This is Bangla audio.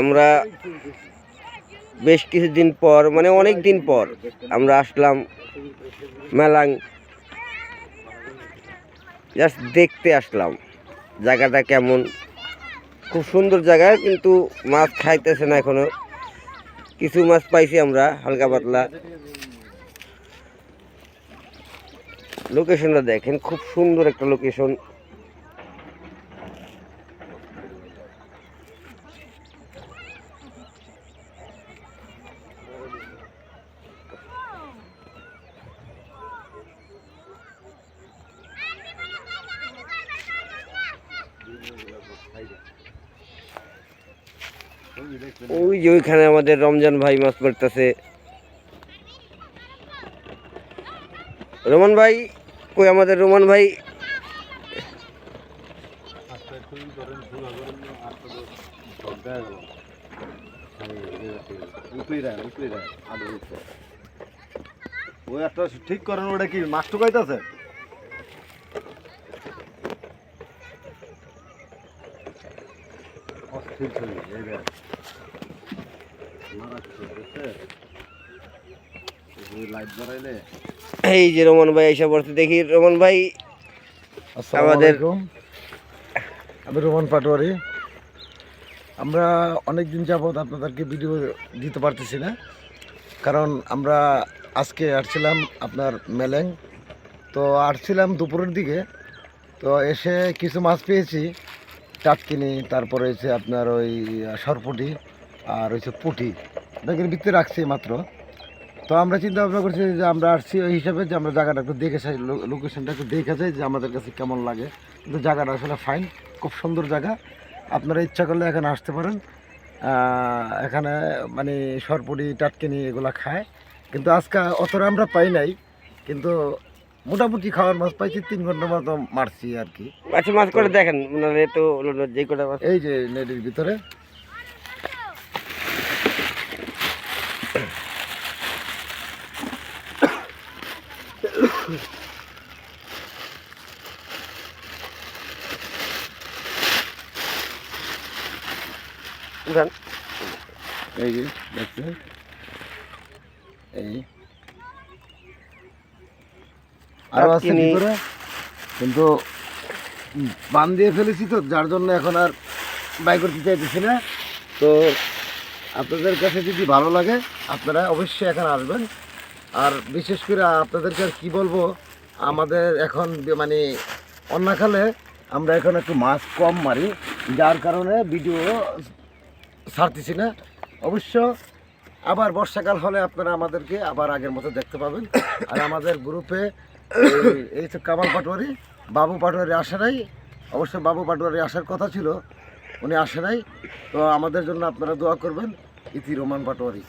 আমরা বেশ কিছুদিন পর মানে অনেক দিন পর আমরা আসলাম মেলাং। জাস্ট দেখতে আসলাম। জায়গাটা কেমন? খুব সুন্দর জায়গা, কিন্তু মাছ খাইতেছে না এখনও। কিছু মাছ পাইছি আমরা, হালকা পাতলা। লোকেশনটা দেখেন, খুব সুন্দর একটা লোকেশন ওই যে ওইখানে আমাদের রমজান ভাই মাছ মারতেছে। রোমান ভাই, কই আমাদের রোমান ভাই? ঠিক করেন ওটা কি, মাছ ঢুকাইতেছে অস্থির ছবি এই যে রোমান ভাই এসে পড়তে দেখি রোমান ভাই আমাদের আমি রোমান পাটোয়ারি। আমরা অনেক দিন যাবৎ আপনাদেরকে ভিডিও দিতে পারতেছি না কারণ আমরা আজকে আসছিলাম আপনার মেলেং। তো আসছিলাম দুপুরের দিকে তো এসে কিছু মাছ পেয়েছি। টাটকিনি তারপরে হচ্ছে আপনার ওই সরপুটি আর হচ্ছে পুঁটি। ব্যাগের ভিতরে রাখছি মাত্র। তো আমরা চিন্তা ভাবনা করছি যে আমরা আসছি ওই হিসাবে যে আমরা জায়গাটা একটু দেখে চাই লোকেশনটা একটু দেখে চাই যে আমাদের কাছে কেমন লাগে। কিন্তু জায়গাটা আসলে ফাইন খুব সুন্দর জায়গা। আপনারা ইচ্ছা করলে এখানে আসতে পারেন। এখানে মানে সরপুরি টাটকিনি এগুলা খায়। কিন্তু আজকে অতটা আমরা পাই নাই। কিন্তু মোটামুটি খাওয়ার মাছ পাইছি তিন ঘণ্টা মতো মারছি আর কি। আচ্ছা মাছ করে দেখেন নাহলে তো যে কটা মাছ। এই যে নেটের ভিতরে। এই যে দেখছেন? এই। আরও আছে কিন্তু বান দিয়ে ফেলেছি তো যার জন্য এখন আর বাই করতে চাইতেছি না। তো আপনাদের কাছে যদি ভালো লাগে আপনারা অবশ্যই এখন আসবেন। আর বিশেষ করে আপনাদেরকে আর কী বলব আমাদের এখন মানে অন্যকালে আমরা এখন একটু মাছ কম মারি যার কারণে ভিডিও ছাড়তেছি না। অবশ্য আবার বর্ষাকাল হলে আপনারা আমাদেরকে আবার আগের মতো দেখতে পাবেন। আর আমাদের গ্রুপে এই তো কামাল পাটোয়ারি। বাবু পাটোয়ারি আসে নাই। অবশ্য বাবু পাটোয়ারি আসার কথা ছিল, উনি আসে নাই। তো আমাদের জন্য আপনারা দোয়া করবেন, ইতি রোমান পাটোয়ারি।